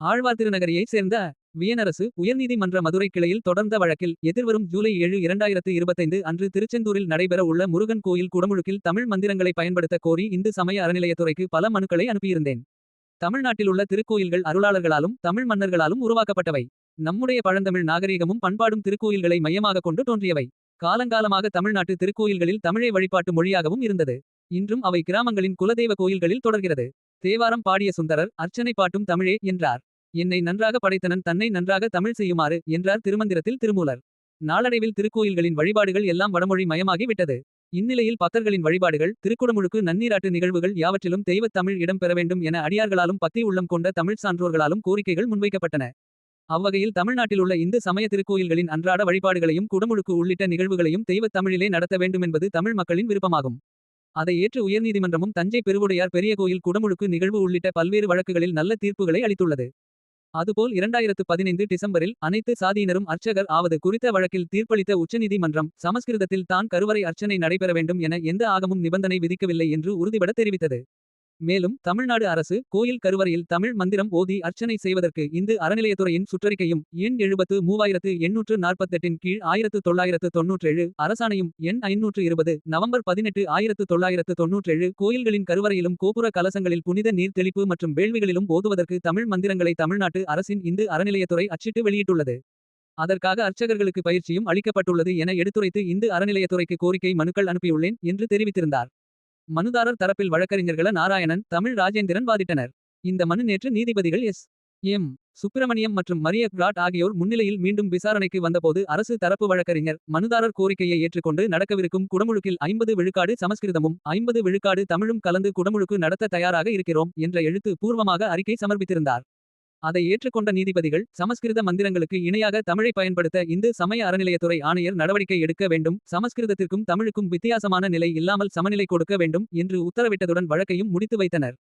ஆழ்வார்திருநகரியைச் சேர்ந்த வியனரசு உயர்நீதிமன்ற மதுரை கிளையில் தொடர்ந்த வழக்கில் எதிர்வரும் ஜூலை ஏழு இரண்டாயிரத்து இருபத்தைந்து அன்று திருச்செந்தூரில் நடைபெற உள்ள முருகன் கோயில் குடமுழுக்கில் தமிழ் மந்திரங்களை பயன்படுத்த கோரி இந்து சமய அறநிலையத்துறைக்கு பல மனுக்களை அனுப்பியிருந்தேன். தமிழ்நாட்டில் உள்ள திருக்கோயில்கள் அருளாளர்களாலும் தமிழ் மன்னர்களாலும் உருவாக்கப்பட்டவை. நம்முடைய பழந்தமிழ் நாகரீகமும் பண்பாடும் திருக்கோயில்களை மையமாக கொண்டு தோன்றியவை. காலங்காலமாக தமிழ்நாட்டு திருக்கோயில்களில் தமிழை வழிபாட்டு மொழியாகவும் இருந்தது. இன்றும் அவை கிராமங்களின் குலதெய்வ கோயில்களில் தொடர்கிறது. தேவாரம் பாடிய சுந்தரர் அர்ச்சனை பாட்டும் தமிழே என்றார். என்னை நன்றாக படைத்தனன் தன்னை நன்றாக தமிழ் செய்யுமாறு என்றார் திருமந்திரத்தில் திருமூலர். நாளடைவில் திருக்கோயில்களின் வழிபாடுகள் எல்லாம் வடமொழி மயமாகி விட்டது. இந்நிலையில் பக்தர்களின் வழிபாடுகள் திருக்குடமுழுக்கு நன்னீராட்டு நிகழ்வுகள் யாவற்றிலும் தெய்வத் தமிழ் இடம் பெற வேண்டும் என அடியார்களாலும் பக்தி உள்ளம் கொண்ட தமிழ் சான்றோர்களாலும் கோரிக்கைகள் முன்வைக்கப்பட்டன. அவ்வகையில் தமிழ்நாட்டில் உள்ள இந்து சமய திருக்கோயில்களின் அன்றாட வழிபாடுகளையும் குடமுழுக்கு உள்ளிட்ட நிகழ்வுகளையும் தெய்வத் தமிழிலே நடத்த வேண்டுமென்பது தமிழ் மக்களின் விருப்பமாகும். அதை ஏற்று உயர்நீதிமன்றமும் தஞ்சை பெருவுடையார் பெரிய கோயில் குடமுழுக்கு நிகழ்வு உள்ளிட்ட பல்வேறு வழக்குகளில் நல்ல தீர்ப்புகளை அளித்துள்ளது. அதுபோல் இரண்டாயிரத்து பதினைந்து டிசம்பரில் அனைத்து சாதியினரும் அர்ச்சகர் ஆவது குறித்த வழக்கில் தீர்ப்பளித்த உச்சநீதிமன்றம் சமஸ்கிருதத்தில் தான் கருவறை அர்ச்சனை நடைபெற வேண்டும் என எந்த ஆகமும் நிபந்தனை விதிக்கவில்லை என்று உறுதிபட தெரிவித்தது. மேலும் தமிழ்நாடு அரசு கோயில் கருவறையில் தமிழ் மந்திரம் ஓதி அர்ச்சனை செய்வதற்கு இந்து அறநிலையத்துறையின் சுற்றறிக்கையும் எண் எழுபத்து மூவாயிரத்து எண்ணூற்று நாற்பத்தெட்டின் கீழ் ஆயிரத்து தொள்ளாயிரத்து தொன்னூற்றேழு அரசாணையும் எண் ஐநூற்று இருபது நவம்பர் பதினெட்டு ஆயிரத்து தொள்ளாயிரத்து தொன்னூற்றேழு கோயில்களின் கருவறையிலும் கோபுர கலசங்களில் புனித நீர் தெளிப்பு மற்றும் வேள்விகளிலும் ஓதுவதற்கு தமிழ் மந்திரங்களை தமிழ்நாட்டு அரசின் இந்து அறநிலையத்துறை அச்சிட்டு வெளியிட்டுள்ளது. அதற்காக அர்ச்சகர்களுக்கு பயிற்சியும் அளிக்கப்பட்டுள்ளது என எடுத்துரைத்து இந்து அறநிலையத்துறைக்கு கோரிக்கை மனுக்கள் அனுப்பியுள்ளேன் என்று தெரிவித்திருந்தார். மனுதாரர் தரப்பில் வழக்கறிஞர்கள நாராயணன் தமிழ் ராஜேந்திரன் வாதிட்டனர். இந்த மனு நேற்று நீதிபதிகள் எஸ். எம். சுப்பிரமணியம் மற்றும் மரிய பிராட் ஆகியோர் முன்னிலையில் மீண்டும் விசாரணைக்கு வந்தபோது அரசு தரப்பு வழக்கறிஞர் மனுதாரர் கோரிக்கையை ஏற்றுக்கொண்டு நடக்கவிருக்கும் குடமுழுக்கில் ஐம்பது விழுக்காடு சமஸ்கிருதமும் ஐம்பது விழுக்காடு தமிழும் கலந்து குடமுழுக்கு நடத்த தயாராக இருக்கிறோம் என்ற எழுத்து பூர்வமாக அறிக்கை சமர்ப்பித்திருந்தார். அதை ஏற்றுக்கொண்ட நீதிபதிகள் சமஸ்கிருத மந்திரங்களுக்கு இணையாக தமிழை பயன்படுத்த இந்து சமய அறநிலையத்துறை ஆணையர் நடவடிக்கை எடுக்க வேண்டும். சமஸ்கிருதத்திற்கும் தமிழுக்கும் வித்தியாசமான நிலை இல்லாமல் சமநிலை கொடுக்க வேண்டும் என்று உத்தரவிட்டதுடன் வழக்கையும் முடித்து வைத்தனர்.